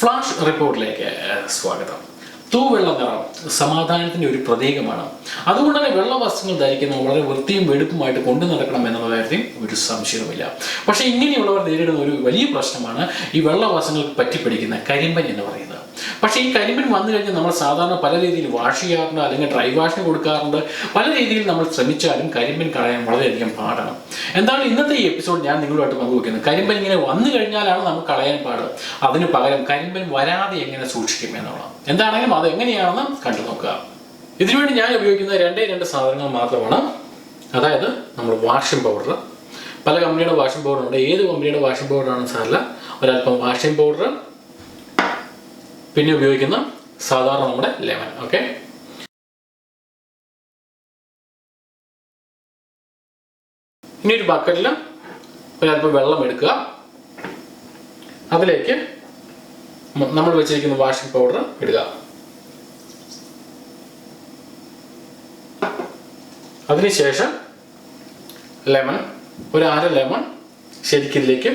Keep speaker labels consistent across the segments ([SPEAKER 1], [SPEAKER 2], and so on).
[SPEAKER 1] Flash റിപ്പോർട്ടിലേക്ക് സ്വാഗതം. തൂവെള്ള നിറം സമാധാനത്തിന്റെ ഒരു പ്രതീകമാണ്. അതുകൊണ്ട് തന്നെ വെള്ള വസ്ത്രങ്ങൾ ധരിക്കുന്നത് വളരെ വൃത്തിയും വെടുപ്പുമായിട്ട് കൊണ്ടു നടക്കണം എന്നുള്ള കാര്യത്തിൽ ഒരു സംശയവുമില്ല. പക്ഷേ ഇങ്ങനെയുള്ളവർ നേരിടുന്ന ഒരു വലിയ പ്രശ്നമാണ് ഈ വെള്ള വസ്ത്രങ്ങൾക്ക് പറ്റിപ്പിടിക്കുന്ന കരിമ്പൻ എന്ന് പറയുന്നത്. പക്ഷേ ഈ കരിമ്പിൻ വന്നു കഴിഞ്ഞാൽ നമ്മൾ സാധാരണ പല രീതിയിൽ വാഷ് ചെയ്യാറുണ്ട് അല്ലെങ്കിൽ ഡ്രൈ വാഷ് കൊടുക്കാറുണ്ട്. പല രീതിയിൽ നമ്മൾ ശ്രമിച്ചാലും കരിമ്പിൻ കളയാൻ വളരെയധികം പാടാണ്. എന്താണ് ഇന്നത്തെ ഈ എപ്പിസോഡ് ഞാൻ നിങ്ങളുമായിട്ട് പങ്കുവെക്കുന്നത്? കരിമ്പൻ ഇങ്ങനെ വന്നു കഴിഞ്ഞാലാണ് നമുക്ക് കളയാൻ പാട്. അതിന് പകരം കരിമ്പൻ വരാതെ എങ്ങനെ സൂക്ഷിക്കും എന്നുള്ളതാണ്. എന്താണെങ്കിലും അത് എങ്ങനെയാണെന്ന് കണ്ടു നോക്കുക. ഇതിനുവേണ്ടി ഞാൻ ഉപയോഗിക്കുന്ന രണ്ടേ രണ്ട് സാധനങ്ങൾ മാത്രമാണ്. അതായത് നമ്മൾ വാഷിംഗ് പൗഡർ. പല കമ്പനിയുടെ വാഷിംഗ് പൗഡർ ഉണ്ട്. ഏത് കമ്പനിയുടെ വാഷിംഗ് പൗഡർ ആണെന്ന് സാറില്ല ഒരല്പം വാഷിംഗ് പൗഡർ പിന്നെ ഉപയോഗിക്കുന്ന സാധാരണ നമ്മുടെ ലെമൺ ഓക്കെ ഇനി ഒരു ബക്കറ്റിൽ ഒരല്പം വെള്ളം എടുക്കുക. അതിലേക്ക് നമ്മൾ വെച്ചിരിക്കുന്ന വാഷിംഗ് പൗഡർ ഇടുക. അതിനുശേഷം ലെമൺ ഒരു അര ലെമൺ ശരിക്കും ഇതിലേക്ക്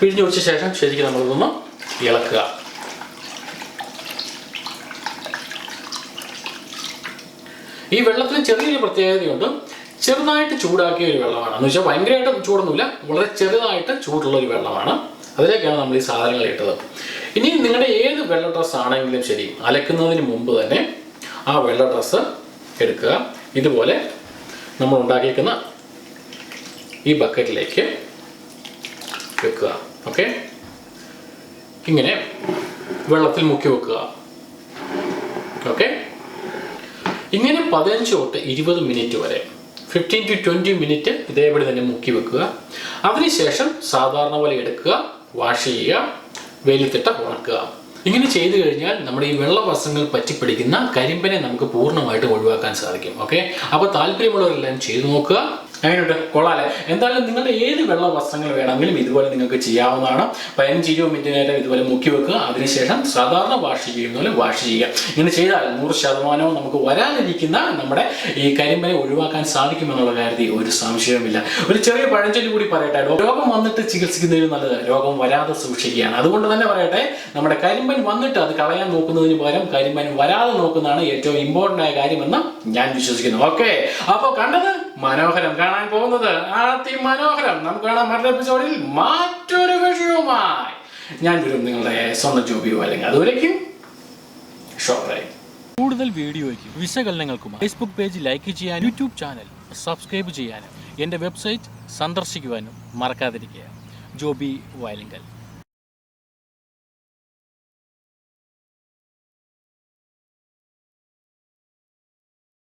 [SPEAKER 1] പിഴിഞ്ഞൊഴിക്കുക വെച്ച ശേഷം ശരിക്കും നമ്മളിതൊന്ന് ഇളക്കുക. ഈ വെള്ളത്തിന് ചെറിയൊരു പ്രത്യേകതയുണ്ട്. ചെറുതായിട്ട് ചൂടാക്കിയ ഒരു വെള്ളമാണ്. എന്ന് വെച്ചാൽ ഭയങ്കരമായിട്ട് ചൂടൊന്നുമില്ല. വളരെ ചെറുതായിട്ട് ചൂടുള്ള ഒരു വെള്ളമാണ്. അതിലേക്കാണ് നമ്മൾ ഈ സാധനങ്ങൾ ഇട്ടത്. ഇനി നിങ്ങളുടെ ഏത് വെള്ള ഡ്രസ്സ് ആണെങ്കിലും ശരി അലക്കുന്നതിന് മുമ്പ് തന്നെ ആ വെള്ള ഡ്രസ്സ് എടുക്കുക. ഇതുപോലെ നമ്മൾ ഉണ്ടാക്കിയിരിക്കുന്ന ഈ ബക്കറ്റിലേക്ക് വെക്കുക. ഓക്കെ ഇങ്ങനെ വെള്ളത്തിൽ മുക്കി വെക്കുക. ഓക്കെ ഇങ്ങനെ പതിനഞ്ച് തൊട്ട് ഇരുപത് മിനിറ്റ് വരെ ഫിഫ്റ്റീൻ ടു ട്വന്റി മിനിറ്റ് ഇതേപടി തന്നെ മുക്കി വെക്കുക. അതിനുശേഷം സാധാരണ പോലെ എടുക്കുക വാഷ് ചെയ്യുക വെയിലത്തിട്ട് ഉണക്കുക. ഇങ്ങനെ ചെയ്തു കഴിഞ്ഞാൽ നമ്മുടെ ഈ വെള്ള വസ്ത്രങ്ങൾ പറ്റിപ്പിടിക്കുന്ന കരിമ്പനെ നമുക്ക് പൂർണമായിട്ട് ഒഴിവാക്കാൻ സാധിക്കും. ഓക്കെ അപ്പോൾ താല്പര്യമുള്ളവരെല്ലാം ചെയ്തു നോക്കുക. അങ്ങനെയുണ്ട്. കൊള്ളാലെ എന്തായാലും നിങ്ങളുടെ ഏത് വെള്ള വസ്ത്രങ്ങൾ വേണമെങ്കിലും ഇതുപോലെ നിങ്ങൾക്ക് ചെയ്യാവുന്നതാണ്. പതിനഞ്ച് ഇരുപത് മിനിറ്റ് നേരം ഇതുപോലെ മുക്കി വെക്കുക. അതിനുശേഷം സാധാരണ വാഷ് ചെയ്യുന്ന പോലെ വാഷ് ചെയ്യുക. ഇങ്ങനെ ചെയ്താൽ നൂറ് ശതമാനവും നമുക്ക് വരാനിരിക്കുന്ന നമ്മുടെ ഈ കരിമ്പനെ ഒഴിവാക്കാൻ സാധിക്കുമെന്നുള്ള കാര്യത്തിൽ ഒരു സംശയവുമില്ല. ഒരു ചെറിയ പഴഞ്ചൊല്ലി കൂടി പറയട്ടെ. രോഗം വന്നിട്ട് ചികിത്സിക്കുന്നതിന് നല്ലത്. രോഗം വരാതെ സൂക്ഷിക്കുകയാണ്. അതുകൊണ്ട് തന്നെ പറയട്ടെ നമ്മുടെ കരിമ്പൻ വന്നിട്ട് അത് കളയാൻ നോക്കുന്നതിന് പകരം കരിമ്പൻ വരാതെ നോക്കുന്നതാണ് ഏറ്റവും ഇമ്പോർട്ടന്റ് ആയ കാര്യമെന്ന് ഞാൻ വിശ്വസിക്കുന്നു. ഓക്കെ അപ്പോൾ കണ്ടത് മനോഹരം കാണാൻ പോകുന്നത് അതിമനോഹരം. നമുക്ക് കാണാം മറ്റൊരു എപ്പിസോഡിൽ മറ്റൊരു വിഷയവുമായി. ഞാൻ വരും നിങ്ങളുടെ സ്വന്തം ജോബിയോ അല്ലെങ്കിൽ അതുവരേക്കും.
[SPEAKER 2] കൂടുതൽ വീഡിയോയ്ക്കും വിശകലനങ്ങൾക്കും ഫേസ്ബുക്ക് പേജ് ലൈക്ക് ചെയ്യാനും യൂട്യൂബ് ചാനൽ സബ്സ്ക്രൈബ് ചെയ്യാനും എന്റെ വെബ്സൈറ്റ് സന്ദർശിക്കുവാനും മറക്കാതിരിക്കുക. ജോബി വയലിങ്കൽ.